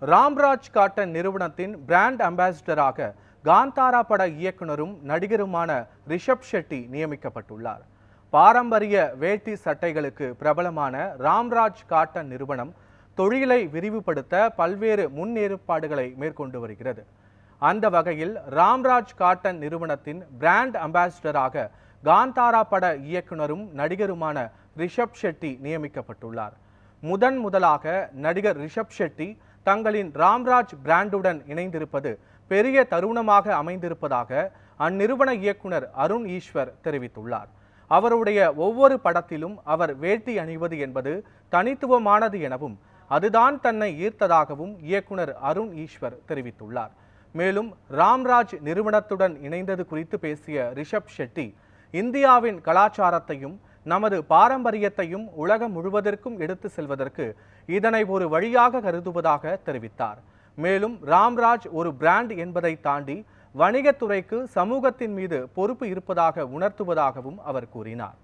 Ramraj cotton நிறுவனத்தின் brand அம்பாசிடராக காந்தாரா பட இயக்குனரும் நடிகருமான ரிஷப் ஷெட்டி நியமிக்கப்பட்டுள்ளார். பாரம்பரிய வேட்டி சட்டைகளுக்கு பிரபலமான ராம்ராஜ் காட்டன் நிறுவனம் தொழிலை விரிவுபடுத்த பல்வேறு முன்னேற்பாடுகளை மேற்கொண்டு வருகிறது. அந்த வகையில் ராம்ராஜ் காட்டன் நிறுவனத்தின் பிராண்ட் அம்பாசிடராக காந்தாரா பட இயக்குனரும் நடிகருமான ரிஷப் ஷெட்டி நியமிக்கப்பட்டுள்ளார். முதன் முதலாக நடிகர் ரிஷப் ஷெட்டி தங்களின் ராம்ராஜ் பிராண்டுடன் இணைந்திருப்பது பெரிய தருணமாக அமைந்திருப்பதாக அந்நிறுவன இயக்குனர் அருண் ஈஸ்வர் தெரிவித்துள்ளார். அவருடைய ஒவ்வொரு படத்திலும் அவர் வேட்டி அணிவது என்பது தனித்துவமானது எனவும் அதுதான் தன்னை ஈர்த்ததாகவும் இயக்குனர் அருண் ஈஸ்வர் தெரிவித்துள்ளார். மேலும் ராம்ராஜ் நிறுவனத்துடன் இணைந்தது குறித்து பேசிய ரிஷப் ஷெட்டி இந்தியாவின் கலாச்சாரத்தையும் நமது பாரம்பரியத்தையும் உலகம் முழுவதற்கும் எடுத்து செல்வதற்கு இதனை ஒரு வழியாக கருதுவதாக தெரிவித்தார். மேலும் ராம்ராஜ் ஒரு பிராண்ட் என்பதை தாண்டி வணிகத்துறைக்கு சமூகத்தின் மீது பொறுப்பு இருப்பதாக உணர்த்துவதாகவும் அவர் கூறினார்.